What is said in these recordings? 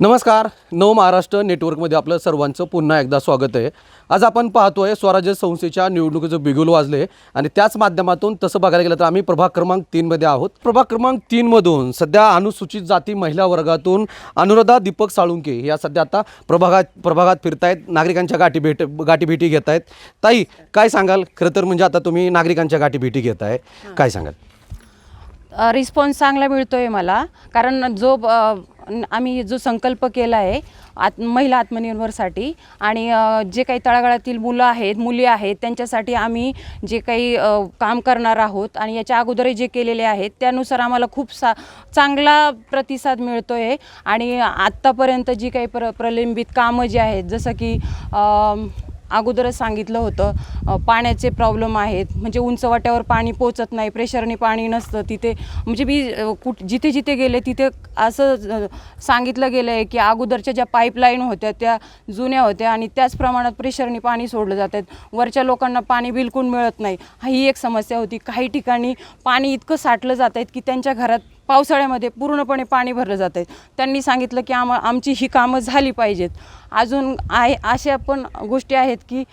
नमस्कार. नव महाराष्ट्र नेटवर्कमध्ये आपलं सर्वांचं पुन्हा एकदा स्वागत आहे. आज आपण पाहतोय स्वराज्य संस्थेच्या निवडणुकीचं बिगुल वाजले आणि त्याच माध्यमातून तसं बघायला गेलं तर आम्ही प्रभाग क्रमांक तीनमध्ये आहोत. प्रभाग क्रमांक तीनमधून सध्या अनुसूचित जाती महिला वर्गातून अनुराधा दीपक साळुंके या सध्या आता प्रभागात प्रभागात फिरतायत. नागरिकांच्या गाठी भेट गाठीभेटी घेत आहेत ताई काय सांगाल? खरं तर म्हणजे आता तुम्ही नागरिकांच्या गाठीभेटी घेताय. काय सांगाल? रिस्पॉन्स चांगला मिळतो आहे मला. कारण जो आम्ही जो संकल्प केला आहे आत महिला आत्मनिर्भरसाठी आणि जे काही तळागाळातील मुलं आहेत मुली आहेत त्यांच्यासाठी आम्ही जे काही काम करणार आहोत आणि याच्या अगोदरही जे केलेले आहेत त्यानुसार आम्हाला खूप सा चांगला प्रतिसाद मिळतो आहे आणि आत्तापर्यंत जी काही प्र प्रलंबित कामं जी आहेत जसं की अगोदरच सांगितलं होतं पाण्याचे प्रॉब्लेम आहेत. म्हणजे उंचवाट्यावर पाणी पोचत नाही प्रेशरने पाणी नसतं. तिथे म्हणजे मी कुठ जिथे जिथे गेले तिथे असं सांगितलं गेलं आहे की अगोदरच्या ज्या पाईपलाईन होत्या त्या जुन्या होत्या आणि त्याच प्रमाणात प्रेशरने पाणी सोडलं जात आहेत. वरच्या लोकांना पाणी बिलकुल मिळत नाही. ही एक समस्या होती. काही ठिकाणी पाणी इतकं साठलं जात आहेत की त्यांच्या घरात पावसाळ्यामध्ये पूर्णपणे पाणी भरलं जात आहे त्यांनी सांगितलं की आम आमची ही कामं झाली पाहिजेत. अजून आहे अशा पण गोष्टी आहेत की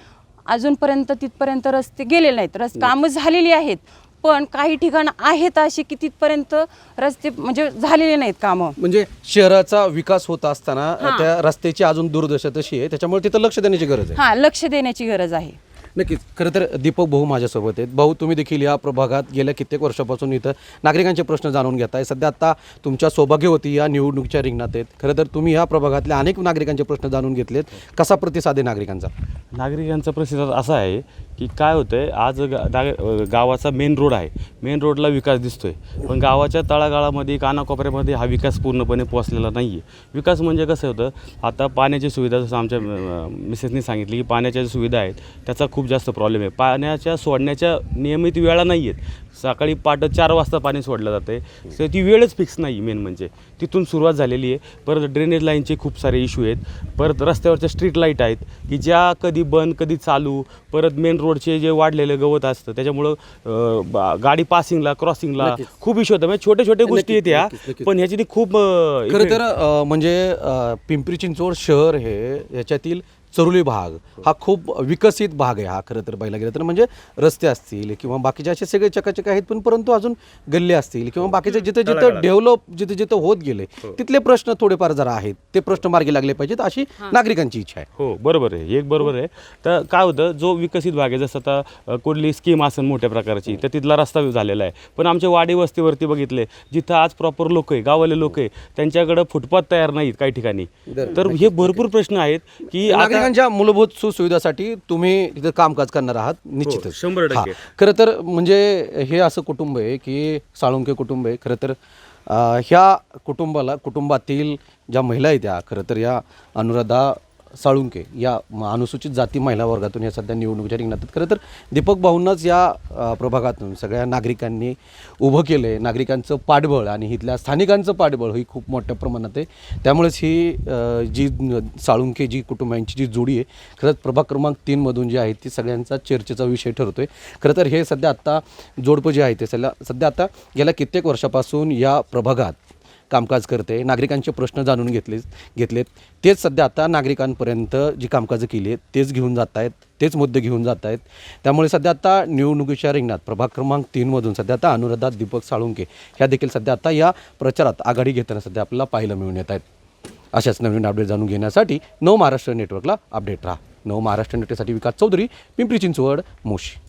अजूनपर्यंत तिथपर्यंत रस्ते गेलेले नाहीत. रस्ते कामं झालेली आहेत. पण काही ठिकाणं आहेत अशी की तिथपर्यंत रस्ते म्हणजे झालेले नाहीत कामं. म्हणजे शहराचा विकास होत असताना. त्या रस्त्याची अजून दुर्दशा तशी आहे. त्याच्यामुळे तिथं लक्ष देण्याची गरज आहे. हां लक्ष देण्याची गरज आहे. नक्कीच. खरं तर दीपक भाऊ माझ्यासोबत आहेत. भाऊ तुम्ही देखील या प्रभागात गेल्या कित्येक वर्षापासून इथं नागरिकांचे प्रश्न जाणून घेताय. सध्या आता तुमच्या सौभाग्यवती या निवडणुकीच्या रिंगणात आहेत. खरं तर तुम्ही या प्रभागातल्या अनेक नागरिकांचे प्रश्न जाणून घेतलेत. कसा प्रतिसाद आहे नागरिकांचा? नागरिकांचा प्रतिसाद असा आहे की काय होतं आहे आज गा गावाचा मेन रोड आहे. मेन रोडला विकास दिसतो आहे पण गावाच्या तळागाळामध्ये कानाकोपऱ्यामध्ये हा विकास पूर्णपणे पोचलेला नाही आहे विकास म्हणजे कसं होतं आता पाण्याची सुविधा जसं आमच्या मिसेसनी सांगितली की पाण्याच्या ज्या सुविधा आहेत त्याचा खूप जास्त प्रॉब्लेम आहे. पाण्याच्या सोडण्याच्या नियमित वेळा नाही आहेत सकाळी पाट चार वाजता पाणी सोडलं जातं आहे तर ती वेळच फिक्स नाही मेन म्हणजे. तिथून सुरुवात झालेली आहे. परत ड्रेनेज लाईनचे खूप सारे इश्यू आहेत. परत रस्त्यावरच्या स्ट्रीट लाइट आहेत की ज्या कधी बंद कधी चालू परत मेन रोडचे जे वाढलेलं गवत असतं त्याच्यामुळं गाडी पासिंगला क्रॉसिंगला. खूप इश्यू होतात. म्हणजे छोटे छोटे गोष्टी आहेत नक्कीच. पण ह्याची ती खूप खरं तर म्हणजे पिंपरी चिंचवड शहर हे याच्यातील चरुली भाग हा खूप विकसित भाग आहे हा खरं तर पाहिला गेलं तर. म्हणजे रस्ते असतील किंवा बाकीचे असे सगळे चकाचक आहेत पण परंतु अजून गल्ले असतील किंवा बाकीचे जिथे जिथं. डेव्हलप जिथे जिथं होत गेले तिथले प्रश्न थोडेफार जरा आहेत. ते प्रश्न मार्गी लागले पाहिजेत अशी नागरिकांची इच्छा आहे. हो बरोबर आहे. एक बरोबर आहे. तर काय होतं जो विकसित भाग आहे जसं आता कुठली स्कीम असेल मोठ्या प्रकारची तर तिथला रस्ता झालेला आहे. पण आमच्या वाडी वस्तीवरती बघितले जिथं आज प्रॉपर लोक आहे गावाले लोक आहे त्यांच्याकडं फुटपाथ तयार नाहीत काही ठिकाणी. तर हे भरपूर प्रश्न आहेत की आता नागरिकांच्या मूलभूत सुविधासाठी तुम्ही तिथं कामकाज करणार आहात निश्चितच हो, शंभर टक्के. हा. खरं तर म्हणजे हे असं कुटुंब आहे की साळुंके कुटुंब आहे खरं तर अं, ह्या कुटुंबाला कुटुंबातील ज्या महिला आहेत त्या खरं तर या अनुराधा साळुंके या अनुसूचित जाती महिला वर्गातून या सध्या निवडणुकीच्या रिंगणात खरं तर दीपक भाऊंनाच या प्रभागातून सगळ्या नागरिकांनी उभं केलं आहे नागरिकांचं पाठबळ आणि इथल्या स्थानिकांचं पाठबळ ही खूप मोठ्या प्रमाणात आहे. त्यामुळेच ही जी साळुंके जी कुटुंबांची जी जोडी आहे खरंच प्रभाग क्रमांक तीनमधून जी आहे ती सगळ्यांचा चर्चेचा विषय ठरतो आहे खरं तर हे सध्या आत्ता जोडपं जे आहे ते सध्या सध्या आता गेल्या कित्येक वर्षापासून या प्रभागात कामकाज करते नागरिकांचे प्रश्न जाणून घेतले घेतलेत. तेच सध्या आता नागरिकांपर्यंत जी कामकाजं केली आहेत तेच घेऊन जात आहेत तेच मुद्दे घेऊन जात आहेत त्यामुळे सध्या आता निवडणुकीच्या रिंगणात प्रभाग क्रमांक तीनमधून सध्या आता अनुराधा दीपक साळुंके ह्या देखील सध्या आता या प्रचारात आघाडी घेताना सध्या आपल्याला पाहायला मिळून येत आहेत. अशाच नवीन अपडेट जाणून घेण्यासाठी नव महाराष्ट्र नेटवर्कला अपडेट राहा. नव महाराष्ट्र नेटवर्कसाठी विकास चौधरी पिंपरी चिंचवड मोशी.